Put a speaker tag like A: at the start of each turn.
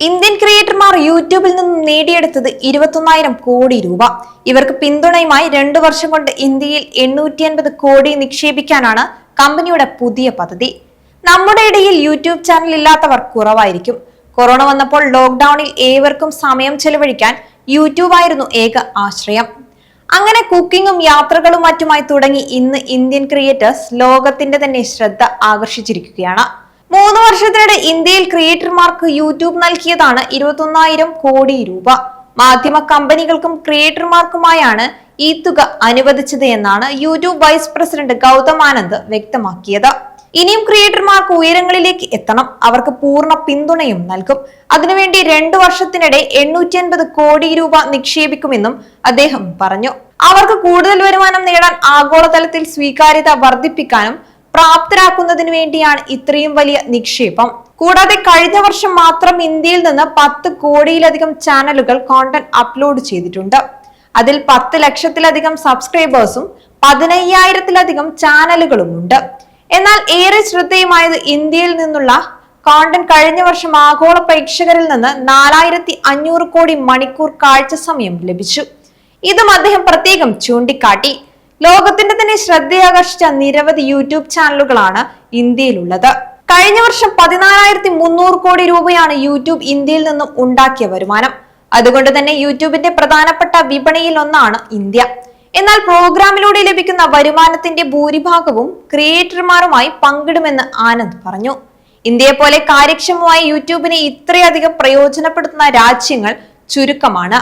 A: Indian ക്രിയേറ്റർമാർ യൂട്യൂബിൽ നിന്നും നേടിയെടുത്തത് ഇരുപത്തൊന്നായിരം കോടി രൂപ. ഇവർക്ക് പിന്തുണയുമായി രണ്ടു വർഷം കൊണ്ട് ഇന്ത്യയിൽ എണ്ണൂറ്റി അൻപത് കോടി നിക്ഷേപിക്കാനാണ് കമ്പനിയുടെ പുതിയ പദ്ധതി. നമ്മുടെ ഇടയിൽ യൂട്യൂബ് ചാനൽ ഇല്ലാത്തവർ കുറവായിരിക്കും. കൊറോണ വന്നപ്പോൾ ലോക്ക്ഡൌണിൽ ഏവർക്കും സമയം ചെലവഴിക്കാൻ യൂട്യൂബ് ആയിരുന്നു ഏക ആശ്രയം. അങ്ങനെ കുക്കിങ്ങും യാത്രകളും മറ്റുമായി തുടങ്ങി ഇന്ന് ഇന്ത്യൻ ക്രിയേറ്റേഴ്സ് ലോകത്തിന്റെ തന്നെ ശ്രദ്ധ ആകർഷിച്ചിരിക്കുകയാണ്. മൂന്ന് വർഷത്തിനിടെ ഇന്ത്യയിൽ ക്രിയേറ്റർമാർക്ക് യൂട്യൂബ് നൽകിയതാണ് ഇരുപത്തൊന്നായിരം കോടി രൂപ. മാധ്യമ കമ്പനികൾക്കും ക്രിയേറ്റർമാർക്കുമായാണ് ഈ തുക അനുവദിച്ചത് എന്നാണ് YouTube vice president Gautam Anand വ്യക്തമാക്കിയത്. ഇനിയും ക്രിയേറ്റർമാർക്ക് ഉയരങ്ങളിലേക്ക് എത്തണം. അവർക്ക് പൂർണ പിന്തുണയും നൽകും. അതിനുവേണ്ടി രണ്ടു വർഷത്തിനിടെ എണ്ണൂറ്റി അൻപത് കോടി രൂപ നിക്ഷേപിക്കുമെന്നും അദ്ദേഹം പറഞ്ഞു. അവർക്ക് കൂടുതൽ വരുമാനം നേടാൻ ആഗോളതലത്തിൽ സ്വീകാര്യത വർദ്ധിപ്പിക്കാനും പ്രാപ്തരാക്കുന്നതിന് വേണ്ടിയാണ് ഇത്രയും വലിയ നിക്ഷേപം. കൂടാതെ കഴിഞ്ഞ വർഷം മാത്രം ഇന്ത്യയിൽ നിന്ന് പത്ത് കോടിയിലധികം ചാനലുകൾ കോണ്ടന്റ് അപ്ലോഡ് ചെയ്തിട്ടുണ്ട്. അതിൽ പത്ത് ലക്ഷത്തിലധികം സബ്സ്ക്രൈബേഴ്സും പതിനയ്യായിരത്തിലധികം ചാനലുകളും ഉണ്ട്. എന്നാൽ ഏറെ ശ്രദ്ധേയമായത് ഇന്ത്യയിൽ നിന്നുള്ള കോണ്ടന്റ് കഴിഞ്ഞ വർഷം ആഗോള പ്രേക്ഷകരിൽ നിന്ന് നാലായിരത്തി അഞ്ഞൂറ് കോടി മണിക്കൂർ കാഴ്ച സമയം ലഭിച്ചു. ഇതും അദ്ദേഹം പ്രത്യേകം ചൂണ്ടിക്കാട്ടി. ലോകത്തിന്റെ തന്നെ ശ്രദ്ധയാകർഷിച്ച നിരവധി യൂട്യൂബ് ചാനലുകളാണ് ഇന്ത്യയിലുള്ളത്. കഴിഞ്ഞ വർഷം പതിനാലായിരത്തി മുന്നൂറ് കോടി രൂപയാണ് യൂട്യൂബ് ഇന്ത്യയിൽ നിന്നും ഉണ്ടാക്കിയ വരുമാനം. അതുകൊണ്ട് തന്നെ യൂട്യൂബിന്റെ പ്രധാനപ്പെട്ട വിപണിയിൽ ഒന്നാണ് ഇന്ത്യ. എന്നാൽ പ്രോഗ്രാമിലൂടെ ലഭിക്കുന്ന വരുമാനത്തിന്റെ ഭൂരിഭാഗവും ക്രിയേറ്റർമാരുമായി പങ്കിടുമെന്ന് ആനന്ദ് പറഞ്ഞു. ഇന്ത്യയെ പോലെ കാര്യക്ഷമമായി യൂട്യൂബിനെ ഇത്രയധികം പ്രയോജനപ്പെടുത്തുന്ന രാജ്യങ്ങൾ ചുരുക്കമാണ്.